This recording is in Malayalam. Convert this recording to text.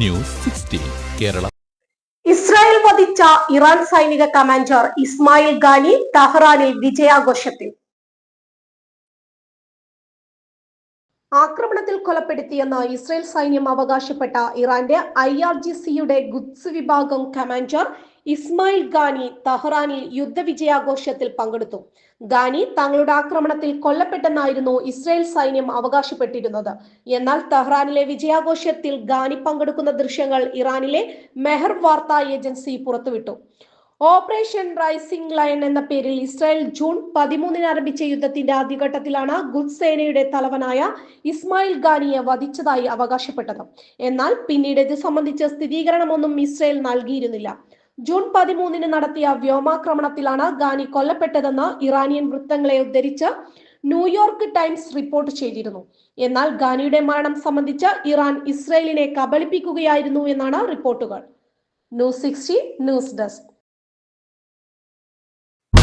News sixteen Kerala. ഇസ്രായേൽ വധിച്ച ഇറാൻ സൈനിക കമാൻഡർ ഇസ്മായിൽ ഗാനി തഹ്റാനിൽ വിജയാഘോഷത്തിൽ. ആക്രമണത്തിൽ കൊലപ്പെടുത്തിയെന്ന് ഇസ്രയേൽ സൈന്യം അവകാശപ്പെട്ട ഇറാന്റെ ഐ ആർ ജി സിയുടെ ഗുഡ്സ് വിഭാഗം കമാൻഡർ ഇസ്മായിൽ ഗാനി തഹ്റാനിൽ യുദ്ധവിജയാഘോഷത്തിൽ പങ്കെടുത്തു. ഗാനി തങ്ങളുടെ ആക്രമണത്തിൽ കൊല്ലപ്പെട്ടെന്നായിരുന്നു ഇസ്രയേൽ സൈന്യം അവകാശപ്പെട്ടിരുന്നത്. എന്നാൽ തഹ്റാനിലെ വിജയാഘോഷത്തിൽ ഗാനി പങ്കെടുക്കുന്ന ദൃശ്യങ്ങൾ ഇറാനിലെ മെഹർ വാർത്താ ഏജൻസി പുറത്തുവിട്ടു. ഓപ്പറേഷൻ റൈസിംഗ് ലൈൻ എന്ന പേരിൽ ഇസ്രായേൽ ജൂൺ പതിമൂന്നിന് ആരംഭിച്ച യുദ്ധത്തിന്റെ ആദ്യഘട്ടത്തിലാണ് ഗുഡ് സേനയുടെ തലവനായ ഇസ്മായിൽ ഖാനിയെ വധിച്ചതായി അവകാശപ്പെട്ടത്. എന്നാൽ പിന്നീട് ഇത് സംബന്ധിച്ച സ്ഥിരീകരണമൊന്നും ഇസ്രായേൽ നൽകിയിരുന്നില്ല. ജൂൺ പതിമൂന്നിന് നടത്തിയ വ്യോമാക്രമണത്തിലാണ് ഖാനി കൊല്ലപ്പെട്ടതെന്ന് ഇറാനിയൻ വൃത്തങ്ങളെ ഉദ്ധരിച്ച് ന്യൂയോർക്ക് ടൈംസ് റിപ്പോർട്ട് ചെയ്തിരുന്നു. എന്നാൽ ഖാനിയുടെ മരണം സംബന്ധിച്ച് ഇറാൻ ഇസ്രയേലിനെ കബളിപ്പിക്കുകയായിരുന്നു എന്നാണ് റിപ്പോർട്ടുകൾ. News sixty news desk.